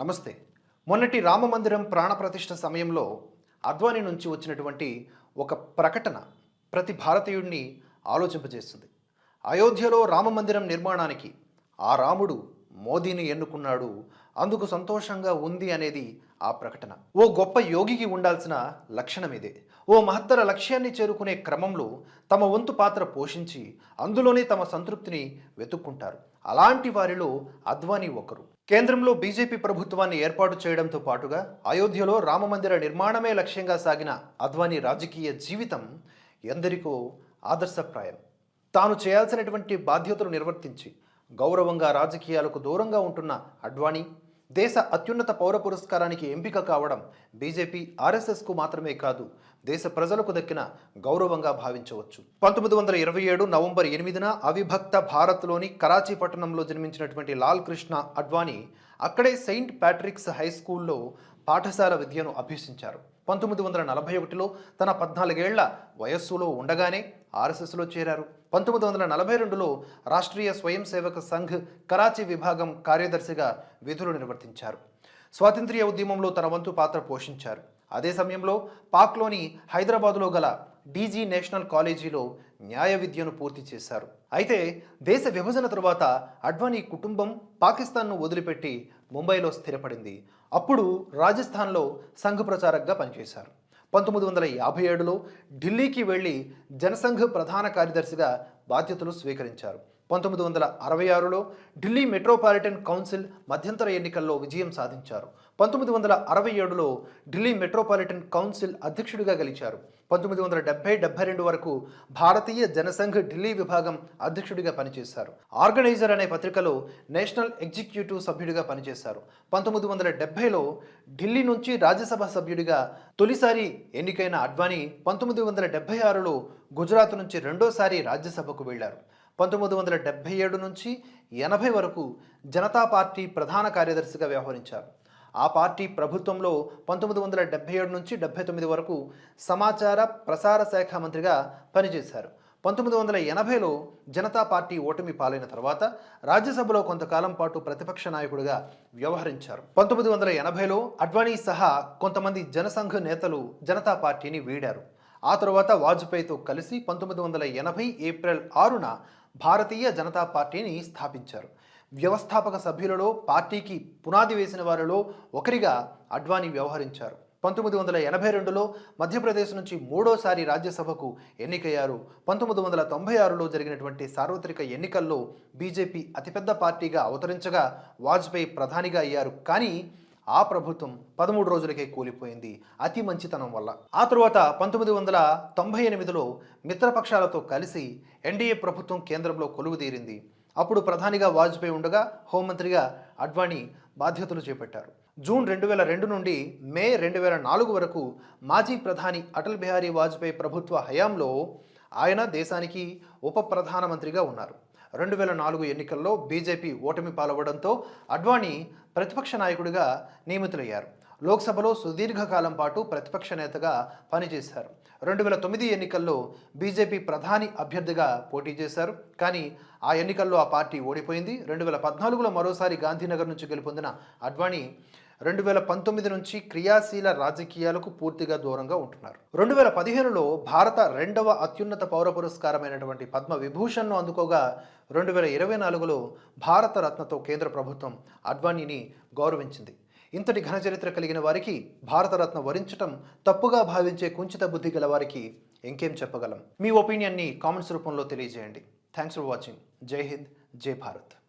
నమస్తే. మొన్నటి రామమందిరం ప్రాణప్రతిష్ఠ సమయంలో అద్వానీ నుంచి వచ్చినటువంటి ఒక ప్రకటన ప్రతి భారతీయుడిని ఆలోచింపజేస్తుంది. అయోధ్యలో రామమందిరం నిర్మాణానికి ఆ రాముడు మోదీని ఎన్నుకున్నాడు అందుకు సంతోషంగా ఉంది అనేది ఆ ప్రకటన. ఓ గొప్ప యోగికి ఉండాల్సిన లక్షణం ఇదే. ఓ మహత్తర లక్ష్యాన్ని చేరుకునే క్రమంలో తమ వంతు పాత్ర పోషించి అందులోనే తమ సంతృప్తిని వెతుక్కుంటారు. అలాంటి వారిలో అద్వానీ ఒకరు. కేంద్రంలో బీజేపీ ప్రభుత్వాన్ని ఏర్పాటు చేయడంతో పాటుగా అయోధ్యలో రామమందిర నిర్మాణమే లక్ష్యంగా సాగిన అద్వానీ రాజకీయ జీవితం ఎందరికో ఆదర్శప్రాయం. తాను చేయాల్సినటువంటి బాధ్యతలు నిర్వర్తించి గౌరవంగా రాజకీయాలకు దూరంగా ఉంటున్న అడ్వాణీ దేశ అత్యున్నత పౌర పురస్కారానికి ఎంపిక కావడం బీజేపీ ఆర్ఎస్ఎస్కు మాత్రమే కాదు దేశ ప్రజలకు దక్కిన గౌరవంగా భావించవచ్చు. పంతొమ్మిది వందల ఇరవై ఏడు నవంబర్ ఎనిమిదిన అవిభక్త భారత్లోని కరాచీ పట్టణంలో జన్మించినటువంటి లాల్ కృష్ణ అడ్వాణీ అక్కడే సెయింట్ ప్యాట్రిక్స్ హై స్కూల్లో పాఠశాల విద్యను అభ్యసించారు. పంతొమ్మిది వందల నలభై ఒకటిలో తన పద్నాలుగేళ్ళ వయస్సులో ఉండగానే ఆర్ఎస్ఎస్లో చేరారు. పంతొమ్మిది వందల నలభై రెండులో రాష్ట్రీయ స్వయం సేవక సంఘ్ కరాచీ విభాగం కార్యదర్శిగా విధులు నిర్వర్తించారు. స్వాతంత్ర్య ఉద్యమంలో తన వంతు పాత్ర పోషించారు. అదే సమయంలో పాక్లోని హైదరాబాదులో గల డీజీ నేషనల్ కాలేజీలో న్యాయ విద్యను పూర్తి చేశారు. అయితే దేశ విభజన తరువాత అడ్వానీ కుటుంబం పాకిస్తాన్ను వదిలిపెట్టి ముంబైలో స్థిరపడింది. అప్పుడు రాజస్థాన్లో సంఘ ప్రచారకగా పనిచేశారు. పంతొమ్మిది వందల యాభై ఏడులో ఢిల్లీకి వెళ్ళి జనసంఘ్ ప్రధాన కార్యదర్శిగా బాధ్యతలు స్వీకరించారు. పంతొమ్మిది వందల అరవై ఆరులో ఢిల్లీ మెట్రోపాలిటన్ కౌన్సిల్ మధ్యంతర ఎన్నికల్లో విజయం సాధించారు. పంతొమ్మిది వందల అరవై ఏడులో ఢిల్లీ మెట్రోపాలిటన్ కౌన్సిల్ అధ్యక్షుడిగా గెలిచారు. పంతొమ్మిది వందల డెబ్బై డెబ్బై రెండు వరకు భారతీయ జనసంఘ్ ఢిల్లీ విభాగం అధ్యక్షుడిగా పనిచేశారు. ఆర్గనైజర్ అనే పత్రికలో నేషనల్ ఎగ్జిక్యూటివ్ సభ్యుడిగా పనిచేశారు. పంతొమ్మిది వందల డెబ్బైలో ఢిల్లీ నుంచి రాజ్యసభ సభ్యుడిగా తొలిసారి ఎన్నికైన అడ్వానీ పంతొమ్మిది వందల డెబ్బై ఆరులో గుజరాత్ నుంచి రెండోసారి రాజ్యసభకు వెళ్ళారు. పంతొమ్మిది వందల డెబ్బై ఏడు నుంచి ఎనభై వరకు జనతా పార్టీ ప్రధాన కార్యదర్శిగా వ్యవహరించారు. ఆ పార్టీ ప్రభుత్వంలో పంతొమ్మిది వందల డెబ్బై ఏడు నుంచి డెబ్బై తొమ్మిది వరకు సమాచార ప్రసార శాఖ మంత్రిగా పనిచేశారు. పంతొమ్మిది వందల ఎనభైలో జనతా పార్టీ ఓటమి పాలైన తర్వాత రాజ్యసభలో కొంతకాలం పాటు ప్రతిపక్ష నాయకుడిగా వ్యవహరించారు. పంతొమ్మిది వందల ఎనభైలో అడ్వాణీ సహా కొంతమంది జనసంఘ నేతలు జనతా పార్టీని వీడారు. ఆ తరువాత వాజ్పేయితో కలిసి పంతొమ్మిది వందల ఎనభై ఏప్రిల్ ఆరున భారతీయ జనతా పార్టీని స్థాపించారు. వ్యవస్థాపక సభ్యులలో పార్టీకి పునాది వేసిన వారిలో ఒకరిగా అడ్వాణీ వ్యవహరించారు. పంతొమ్మిది వందల ఎనభై రెండులో మధ్యప్రదేశ్ నుంచి మూడోసారి రాజ్యసభకు ఎన్నికయ్యారు. పంతొమ్మిది వందల తొంభై ఆరులో జరిగినటువంటి సార్వత్రిక ఎన్నికల్లో బీజేపీ అతిపెద్ద పార్టీగా అవతరించగా వాజ్పేయి ప్రధానిగా అయ్యారు. కానీ ఆ ప్రభుత్వం పదమూడు రోజులకే కూలిపోయింది అతి మంచితనం వల్ల. ఆ తరువాత పంతొమ్మిది వందల తొంభై ఎనిమిదిలో మిత్రపక్షాలతో కలిసి ఎన్డీఏ ప్రభుత్వం కేంద్రంలో కొలువుదీరింది అప్పుడు ప్రధానిగా వాజ్పేయి ఉండగా హోంమంత్రిగా అడ్వాణీ బాధ్యతలు చేపట్టారు. జూన్ రెండు వేల రెండు నుండి మే రెండు వేల నాలుగు వరకు మాజీ ప్రధాని అటల్ బిహారీ వాజ్పేయి ప్రభుత్వ హయాంలో ఆయన దేశానికి ఉప ప్రధానమంత్రిగా ఉన్నారు. రెండు వేల నాలుగు ఎన్నికల్లో బీజేపీ ఓటమి పాల్వడంతో అడ్వాణీ ప్రతిపక్ష నాయకుడిగా నియమితులయ్యారు. లోక్సభలో సుదీర్ఘకాలం పాటు ప్రతిపక్ష నేతగా పనిచేశారు. రెండు వేల తొమ్మిది ఎన్నికల్లో బీజేపీ ప్రధాని అభ్యర్థిగా పోటీ చేశారు. కానీ ఆ ఎన్నికల్లో ఆ పార్టీ ఓడిపోయింది. రెండు వేల పద్నాలుగులో మరోసారి గాంధీనగర్ నుంచి గెలుపొందిన అడ్వాణీ రెండు వేల పంతొమ్మిది నుంచి క్రియాశీల రాజకీయాలకు పూర్తిగా దూరంగా ఉంటున్నారు. రెండు వేల పదిహేనులో భారత రెండవ అత్యున్నత పౌర పురస్కారమైనటువంటి పద్మ విభూషణ్ను అందుకోగా రెండు వేల ఇరవై నాలుగులో భారత రత్నతో కేంద్ర ప్రభుత్వం అడ్వాణీని గౌరవించింది. ఇంతటి ఘన చరిత్ర కలిగిన వారికి భారతరత్న వరించటం తప్పుగా భావించే కుంచిత బుద్ధి గల వారికి ఇంకేం చెప్పగలం? మీ ఒపీనియన్ని కామెంట్స్ రూపంలో తెలియజేయండి. Thanks for watching. జై హింద్ జై భారత్.